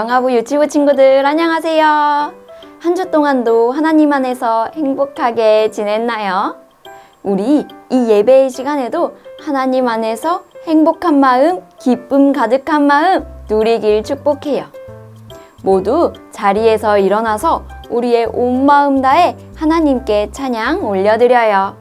영아부 유치부 친구들 안녕하세요. 한 주 동안도 하나님 안에서 행복하게 지냈나요? 우리 이 예배의 시간에도 하나님 안에서 행복한 마음, 기쁨 가득한 마음 누리길 축복해요. 모두 자리에서 일어나서 우리의 온 마음 다해 하나님께 찬양 올려드려요.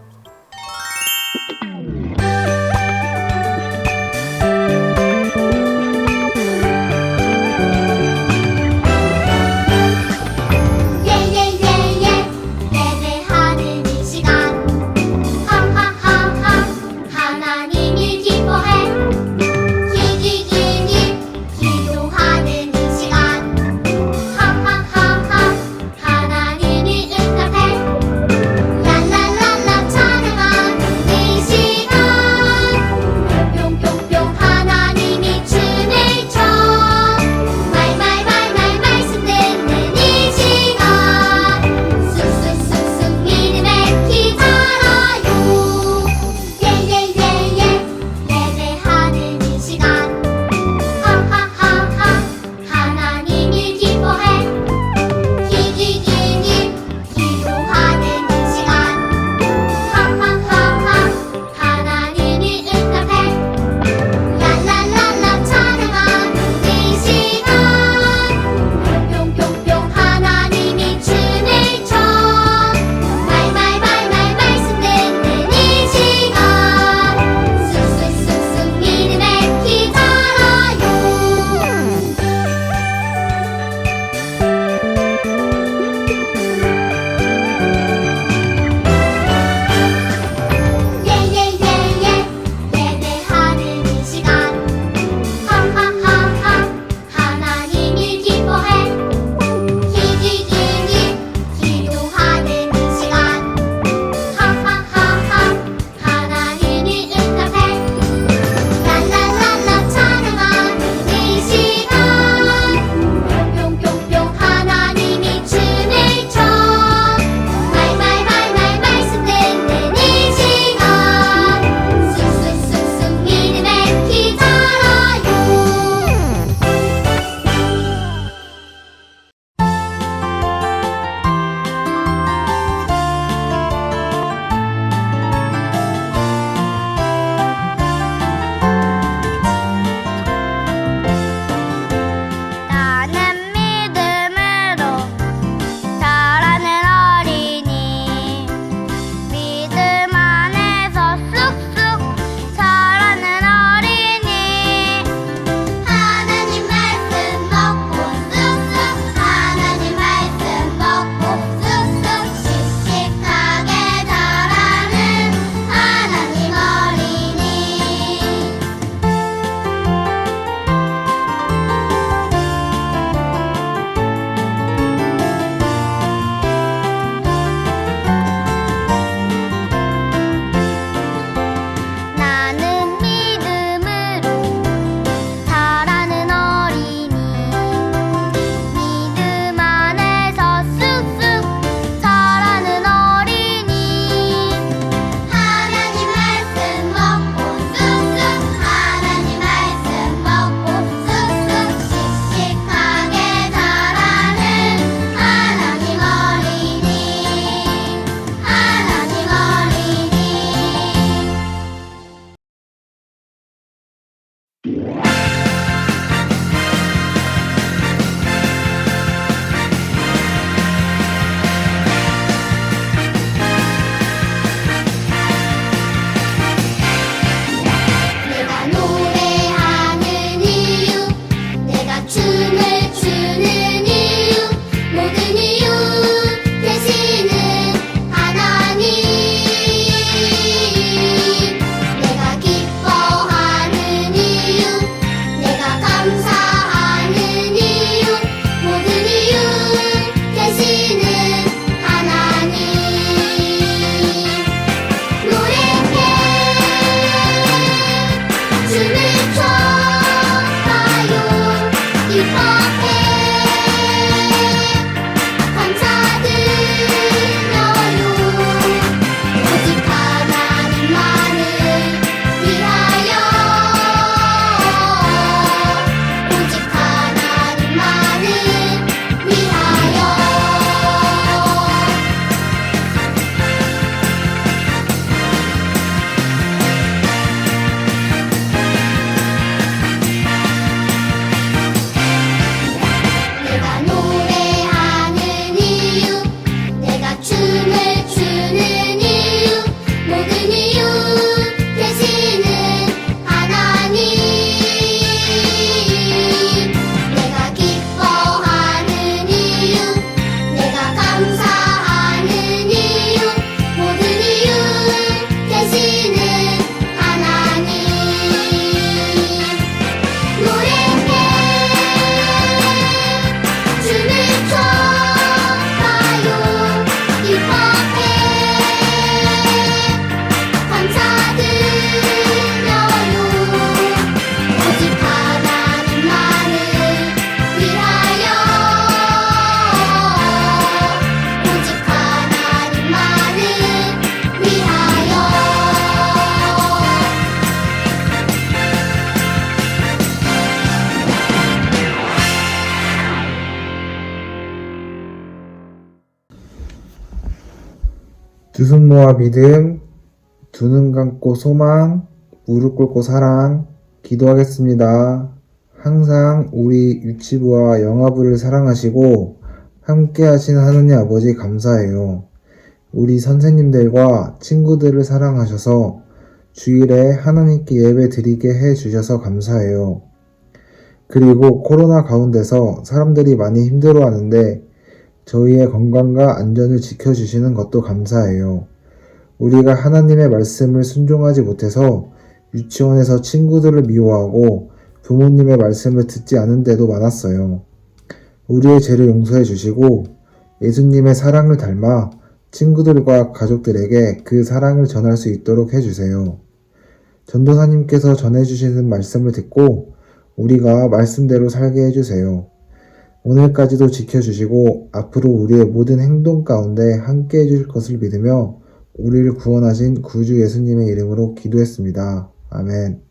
Música 두손 모아 믿음, 두눈 감고 소망, 무릎 꿇고 사랑, 기도하겠습니다. 항상 우리 유치부와 영화부를 사랑하시고 함께 하신 하느님 아버지 감사해요. 우리 선생님들과 친구들을 사랑하셔서 주일에 하나님께 예배 드리게 해 주셔서 감사해요. 그리고 코로나 가운데서 사람들이 많이 힘들어 하는데 저희의 건강과 안전을 지켜주시는 것도 감사해요. 우리가 하나님의 말씀을 순종하지 못해서 유치원에서 친구들을 미워하고 부모님의 말씀을 듣지 않은 데도 많았어요. 우리의 죄를 용서해 주시고 예수님의 사랑을 닮아 친구들과 가족들에게 그 사랑을 전할 수 있도록 해주세요. 전도사님께서 전해주시는 말씀을 듣고 우리가 말씀대로 살게 해주세요. 오늘까지도 지켜주시고 앞으로 우리의 모든 행동 가운데 함께 해주실 것을 믿으며 우리를 구원하신 구주 예수님의 이름으로 기도했습니다. 아멘.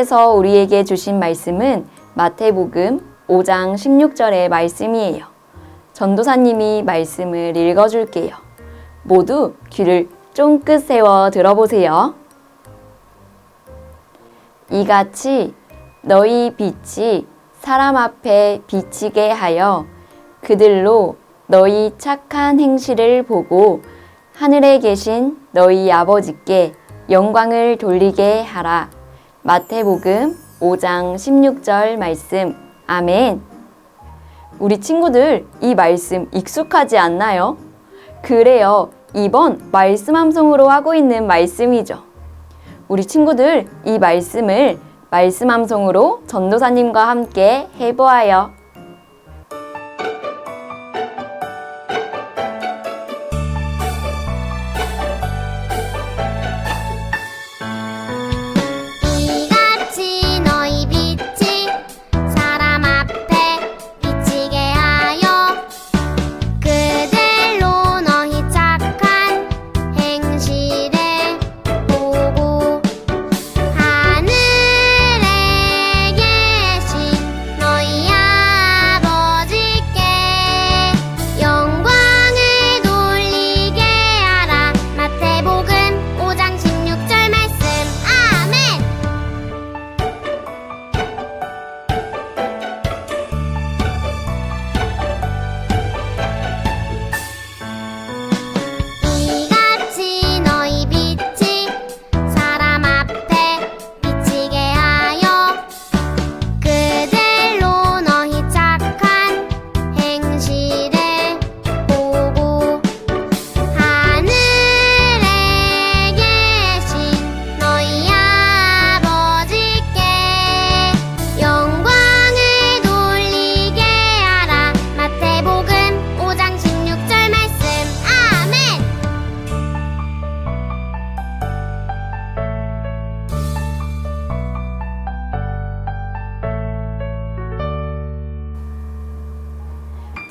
하나님께서 우리에게 주신 말씀은 마태복음 5장 16절의 말씀이에요. 전도사님이 말씀을 읽어줄게요. 모두 귀를 쫑긋 세워 들어보세요. 이같이 너희 빛이 사람 앞에 비치게 하여 그들로 너희 착한 행실을 보고 하늘에 계신 너희 아버지께 영광을 돌리게 하라. 마태복음 5장 16절 말씀. 아멘. 우리 친구들 이 말씀 익숙하지 않나요? 그래요. 이번 말씀 함송으로 하고 있는 말씀이죠. 우리 친구들 이 말씀을 말씀 함송으로 전도사님과 함께 해보아요.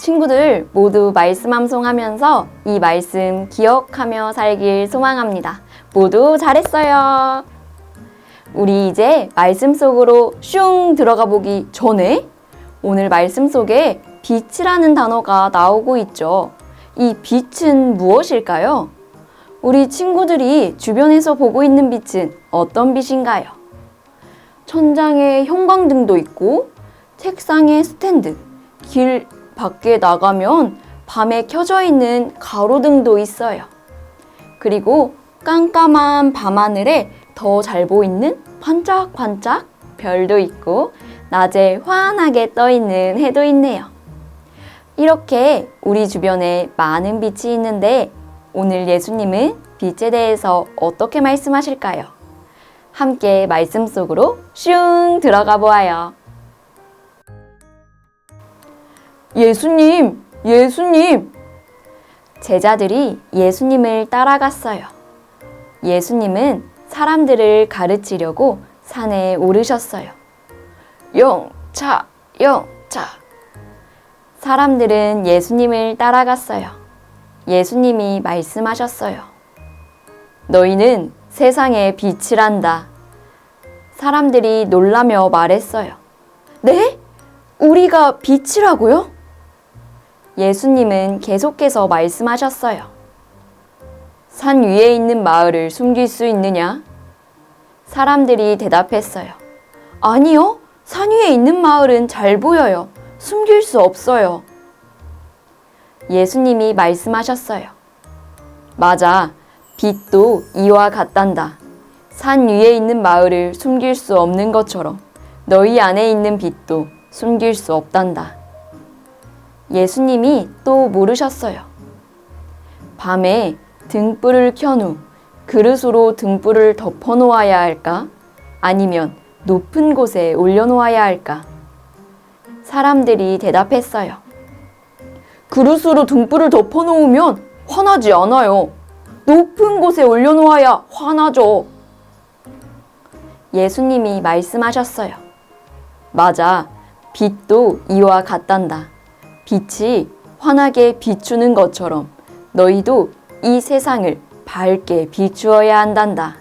친구들 모두 말씀 함송하면서 이 말씀 기억하며 살길 소망합니다. 모두 잘했어요. 우리 이제 말씀 속으로 슝 들어가 보기 전에 오늘 말씀 속에 빛이라는 단어가 나오고 있죠. 이 빛은 무엇일까요? 우리 친구들이 주변에서 보고 있는 빛은 어떤 빛인가요? 천장에 형광등도 있고 책상에 스탠드, 길 밖에 나가면 밤에 켜져 있는 가로등도 있어요. 그리고 깜깜한 밤하늘에 더 잘 보이는 반짝반짝 별도 있고 낮에 환하게 떠 있는 해도 있네요. 이렇게 우리 주변에 많은 빛이 있는데 오늘 예수님은 빛에 대해서 어떻게 말씀하실까요? 함께 말씀 속으로 슝 들어가 보아요. 예수님, 예수님! 제자들이 예수님을 따라갔어요. 예수님은 사람들을 가르치려고 산에 오르셨어요. 영차, 영차. 사람들은 예수님을 따라갔어요. 예수님이 말씀하셨어요. 너희는 세상의 빛이란다. 사람들이 놀라며 말했어요. 네? 우리가 빛이라고요? 예수님은 계속해서 말씀하셨어요. 산 위에 있는 마을을 숨길 수 있느냐? 사람들이 대답했어요. 아니요. 산 위에 있는 마을은 잘 보여요. 숨길 수 없어요. 예수님이 말씀하셨어요. 맞아. 빛도 이와 같단다. 산 위에 있는 마을을 숨길 수 없는 것처럼 너희 안에 있는 빛도 숨길 수 없단다. 예수님이 또 물으셨어요. 밤에 등불을 켠 후 그릇으로 등불을 덮어 놓아야 할까? 아니면 높은 곳에 올려놓아야 할까? 사람들이 대답했어요. 그릇으로 등불을 덮어 놓으면 화나지 않아요. 높은 곳에 올려놓아야 화나죠. 예수님이 말씀하셨어요. 맞아. 빛도 이와 같단다. 빛이 환하게 비추는 것처럼 너희도 이 세상을 밝게 비추어야 한단다.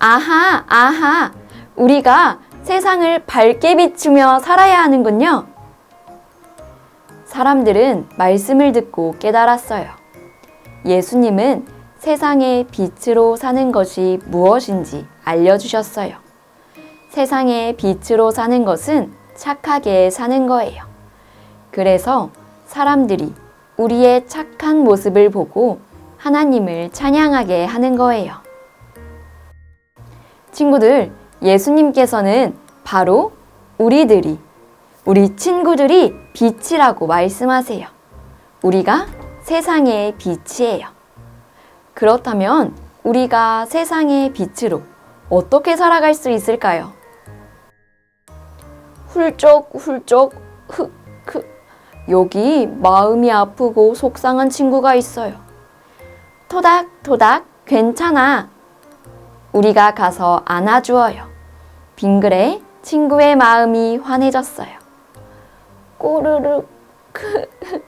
아하, 아하. 우리가 세상을 밝게 비추며 살아야 하는군요. 사람들은 말씀을 듣고 깨달았어요. 예수님은 세상의 빛으로 사는 것이 무엇인지 알려주셨어요. 세상의 빛으로 사는 것은 착하게 사는 거예요. 그래서 사람들이 우리의 착한 모습을 보고 하나님을 찬양하게 하는 거예요. 친구들, 예수님께서는 바로 우리들이, 우리 친구들이 빛이라고 말씀하세요. 우리가 세상의 빛이에요. 그렇다면 우리가 세상의 빛으로 어떻게 살아갈 수 있을까요? 훌쩍 훌쩍 흑, 흑. 여기 마음이 아프고 속상한 친구가 있어요. 토닥토닥 괜찮아. 우리가 가서 안아주어요. 빙그레 친구의 마음이 환해졌어요. 꼬르륵 크.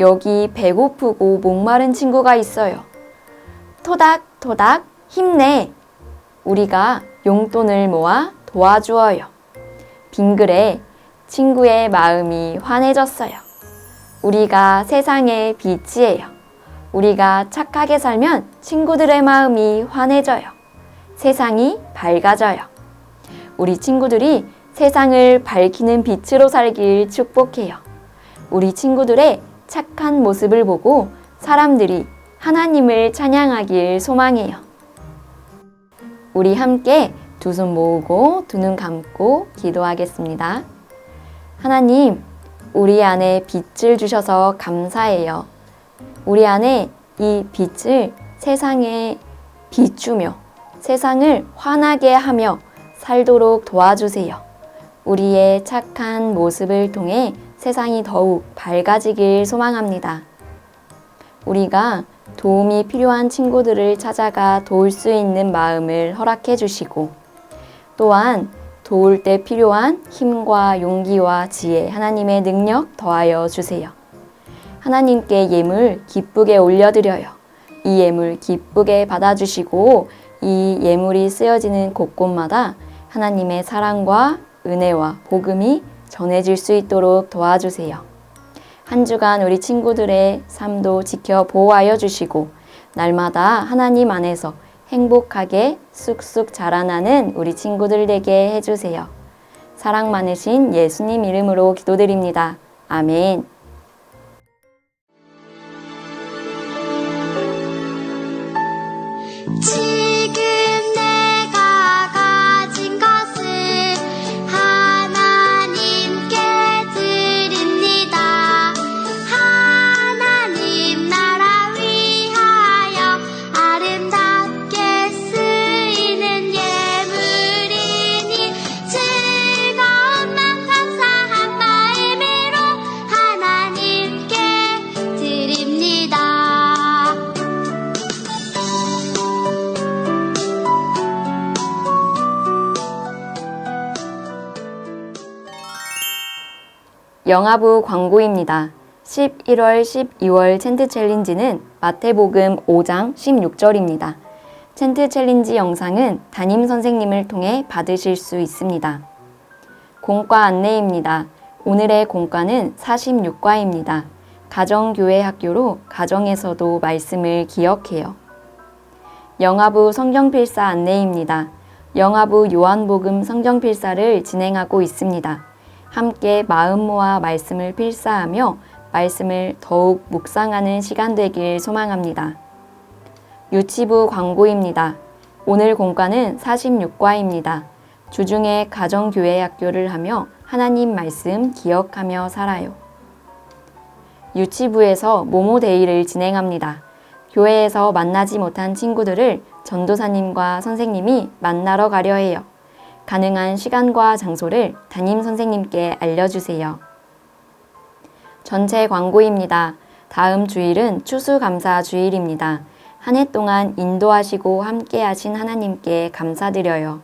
여기 배고프고 목마른 친구가 있어요. 토닥토닥 힘내. 우리가 용돈을 모아 도와주어요. 빙그레 친구의 마음이 환해졌어요. 우리가 세상의 빛이에요. 우리가 착하게 살면 친구들의 마음이 환해져요. 세상이 밝아져요. 우리 친구들이 세상을 밝히는 빛으로 살길 축복해요. 우리 친구들의 착한 모습을 보고 사람들이 하나님을 찬양하길 소망해요. 우리 함께 두 손 모으고 두 눈 감고 기도하겠습니다. 하나님, 우리 안에 빛을 주셔서 감사해요. 우리 안에 이 빛을 세상에 비추며 세상을 환하게 하며 살도록 도와주세요. 우리의 착한 모습을 통해 세상이 더욱 밝아지길 소망합니다. 우리가 도움이 필요한 친구들을 찾아가 도울 수 있는 마음을 허락해 주시고 또한 도울 때 필요한 힘과 용기와 지혜, 하나님의 능력 더하여 주세요. 하나님께 예물 기쁘게 올려드려요. 이 예물 기쁘게 받아주시고 이 예물이 쓰여지는 곳곳마다 하나님의 사랑과 은혜와 복음이 전해질 수 있도록 도와주세요. 한 주간 우리 친구들의 삶도 지켜 보호하여 주시고 날마다 하나님 안에서 행복하게 쑥쑥 자라나는 우리 친구들 되게 해주세요. 사랑 많으신 예수님 이름으로 기도드립니다. 아멘. 영화부 광고입니다. 11월, 12월 챈트 챌린지는 마태복음 5장 16절입니다. 챈트 챌린지 영상은 담임 선생님을 통해 받으실 수 있습니다. 공과 안내입니다. 오늘의 공과는 46과입니다. 가정교회 학교로 가정에서도 말씀을 기억해요. 영화부 성경필사 안내입니다. 영화부 요한복음 성경필사를 진행하고 있습니다. 함께 마음 모아 말씀을 필사하며 말씀을 더욱 묵상하는 시간 되길 소망합니다. 유치부 광고입니다. 오늘 공과는 46과입니다. 주중에 가정교회 학교를 하며 하나님 말씀 기억하며 살아요. 유치부에서 모모데이를 진행합니다. 교회에서 만나지 못한 친구들을 전도사님과 선생님이 만나러 가려 해요. 가능한 시간과 장소를 담임 선생님께 알려주세요. 전체 광고입니다. 다음 주일은 추수감사 주일입니다. 한 해 동안 인도하시고 함께 하신 하나님께 감사드려요.